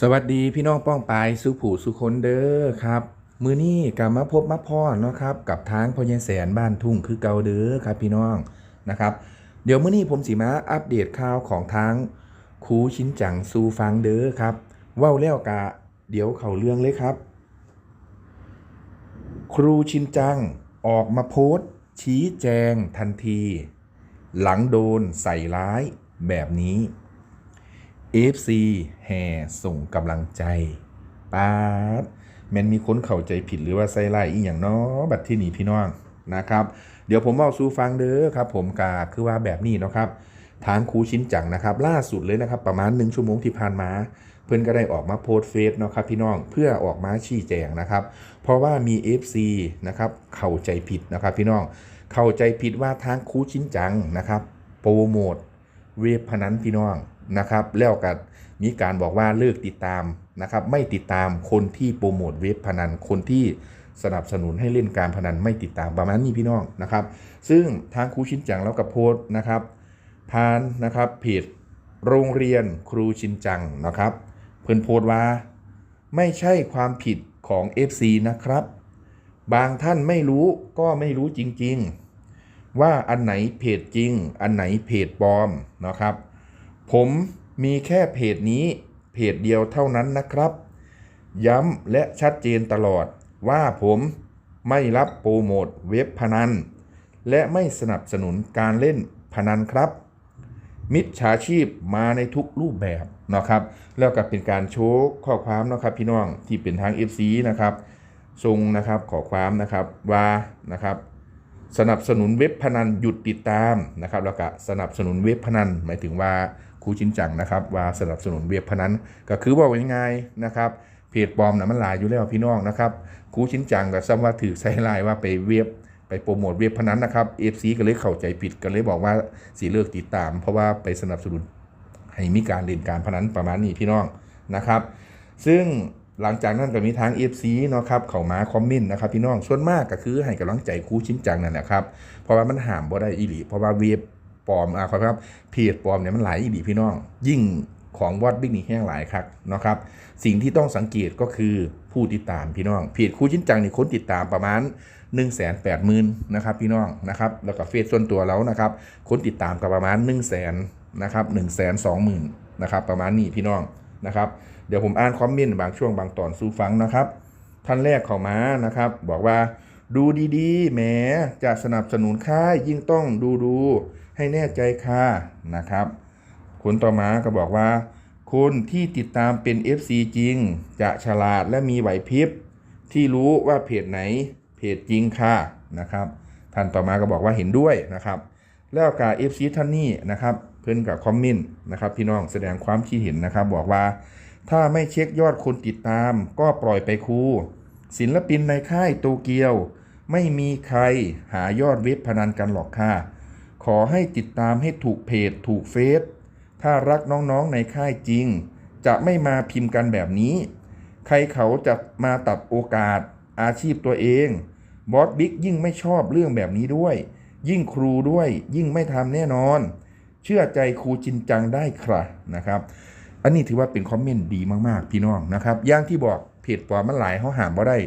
สวัสดีพี่น้องป้องปายสุผูสุคนเด้อครับ มือนี้กลับมาพบมาพ่อเนาะครับกับทางพอยังแสนบ้านทุ่งคือเกาเด้อครับพี่น้องนะครับ เดี๋ยวมื้อนี้ผมสิมาอัปเดตข่าวของทางครูชินจังซูฟังเด้อครับว้าแล้วกะเดี๋ยวเขาเรื่องเลยครับ ครูชินจังออกมาโพสต์ ชี้แจงทันที หลังโดนใส่ร้ายแบบนี้ FC แห่ส่งกำลังใจป๊าดแมันมีคนเข้าใจผิดหรือว่าใส่ไล่อีอย่างเนาะบัดที่หนีพี่น้องนะครับ เดี๋ยวผมเอาสู่ฟังเด้อครับ ผมกาคือว่าแบบนี้เนาะครับ ทางครูชินจังนะครับ ล่าสุดเลยนะครับ ประมาณหนึ่งชั่วโมงที่ผ่านมา เพื่อนก็ได้ออกมาโพสเฟซเนาะครับพี่น้องเพื่อออกมาชี้แจงนะครับ เพราะว่ามี FC นะครับเข้าใจผิดนะครับพี่น้องเข้าใจผิดว่าทางครูชินจังนะครับโปรโมทเว็บพนันพี่น้อง นะครับแล้วก็มีการบอกว่าเลิกติดตามนะครับไม่ติดตามคนที่โปรโมทเว็บพนันคนที่สนับสนุนให้เล่นการพนันไม่ติดตามประมาณนี้พี่น้องนะครับ ซึ่งทางครูชินจังแล้วกับโพสนะครับผ่านนะครับเพจโรงเรียนครูชินจังนะครับ เพิ่นโพสว่า ไม่ใช่ความผิดของ FC นะครับ บางท่านไม่รู้ก็ไม่รู้จริงๆ ว่าอันไหนเพจจริง อันไหนเพจปลอมนะครับ ผมมีแค่เพจนี้เพจเดียวเท่านั้นนะครับ ย้ำและชัดเจนตลอดว่าผมไม่รับโปรโมทเว็บพนัน และไม่สนับสนุนการเล่นพนันครับ มิจฉาชีพมาในทุกรูปแบบนะครับ แล้วก็เป็นการโชว์ข้อความนะครับพี่น้องที่เป็นทาง FC นะครับทรงนะครับขอความนะครับว่านะครับสนับสนุนเว็บพนันหยุดติดตามนะครับแล้วก็สนับสนุนเว็บพนันหมายถึงว่า ครูชินจังนะครับ ว่าสนับสนุนเว็บพนันก็คือว่ายังไงนะครับเพจปลอมนะมันหลายอยู่แล้วพี่น้องนะครับครูชินจังกับซ้ำว่าถือใส่ลายว่าไปเว็บไปโปรโมทเว็บพนันนะครับเอฟซีก็เลยเข้าใจผิดก็เลยบอกว่าสีเลิกติดตาม เพราะว่าไปสนับสนุนให้มีการเล่นการพนันประมาณนี้พี่น้องนะครับ ซึ่งหลังจากนั้นก็มีทาง FC เนาะครับเข้ามาคอมเมนต์นะครับพี่น้องส่วนมากก็คือให้กำลังใจครูชิ้นจังนั่นแหละครับเพราะว่ามันห้ามบ่ได้อีหลีเพราะว่าเว็บ ปลอมอะครับเพจปลอมเนี่ยมันหลายอีหลีพี่น้อง ยิ่งของวอดบิ๊กนี่แห้งหลายครับนะครับ สิ่งที่ต้องสังเกตก็คือผู้ติดตามพี่น้องเพจครูชิ้นจังนี่คนติดตามประมาณ1 8 0 0 0 0นะครับพี่น้องนะครับแล้วก็เฟซส่วนตัวแล้วนะครับคนติดตามก็ประมาณ1 0 0 0 0 0นะครับ1 2 0 0 0 0นนะครับประมาณนี้พี่น้องนะครับเดี๋ยวผมอ่านคอมเมนต์บางช่วงบางตอนสู่ฟังนะครับ ท่านแรกเข้ามานะครับ บอกว่า ดูดีๆ แหมจะสนับสนุนค่ายยิ่งต้องดูดูๆให้แน่ใจค่ะนะครับคนต่อมาก็บอกว่า คนที่ติดตามเป็น FC จริง จะฉลาดและมีไหวพริบ ที่รู้ว่าเพจไหนเพจจริงค่ะนะครับท่านต่อมาก็บอกว่าเห็นด้วยนะครับ แล้วกับ FC ท่านนี้นะครับเพื่อนกับคอมเมนต์นะครับพี่น้องแสดงความคิดเห็นนะครับ บอกว่า ถ้าไม่เช็คยอดคนติดตามก็ปล่อยไปครู ศิลปินในค่ายโตเกียว ไม่มีใครหายอดเว็บพนันกันหรอกค่ะ ขอให้ติดตามให้ถูกเพจถูกเฟซถ้ารักน้องๆในค่ายจริง จะไม่มาพิมพ์กันแบบนี้ ใครเขาจะมาตัดโอกาสอาชีพตัวเอง บอสบิ๊กยิ่งไม่ชอบเรื่องแบบนี้ด้วย ยิ่งครูด้วยยิ่งไม่ทำแน่นอน เชื่อใจครูจินจังได้ครับนะครับ อันนี้ถือว่าเป็นคอมเมนต์ดีมากๆ พี่น้องนะครับอย่างที่บอก เพจปลอมมันหลายเขาหามบ่ได้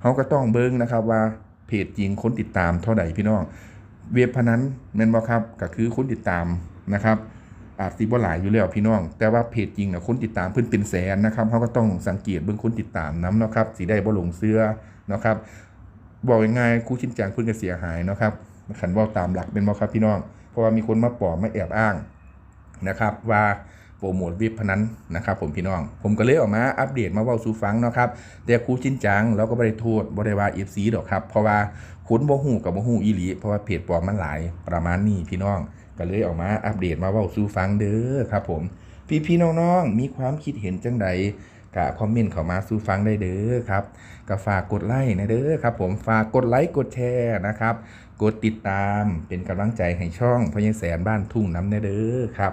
เขาก็ต้องเบิ้งนะครับว่าเพจจริงคนติดตามเท่าไหร่พี่น้อง เว็บพนันแม่นบ่ครับก็คือคนติดตามนะครับอาจสิบ่หลายอยู่แล้วพี่น้อง แต่ว่าเพจจริงนะคนติดตามเพิ่นเป็นแสนนะครับเขาก็ต้องสังเกตเบิ่งคนติดตามนํเนะครับสิได้บ่หลงเสื้อนะครับบอกยังไงครูชินจังเพิ่นก็เสียหายนะครับขันว่าตามหลักเป็นบ่ครับพี่น้อง เพราะว่ามีคนมาปลอมมาแอบอ้างนะครับว่า โปรโมทเว็บพนันนะครับผมพี่น้อง ผมก็เลยออกมาอัปเดตมาเว่าสู่ฟังเนาะครับ แต่ครูชินจังเราก็บริโทษบริวาเอฟซีดอกครับ เพราะว่าคุณบ่ฮู้กับบ่ฮู้อีหลีเพราะว่าเพจปลอมมันหลายประมาณนี้พี่น้อง ก็เลยออกมาอัปเดตมาเว่าสู่ฟังเด้อครับผม พี่พี่น้องๆมีความคิดเห็นจังใดกะคอมเมนต์เข้ามาสู่ฟังได้เด้อครับก็ฝากกดไลค์นะเด้อครับผมฝากกดไลค์กดแชร์นะครับ กดติดตามเป็นกำลังใจให้ช่องพญแสนบ้านทุ่งน้ำเนเด้อครับ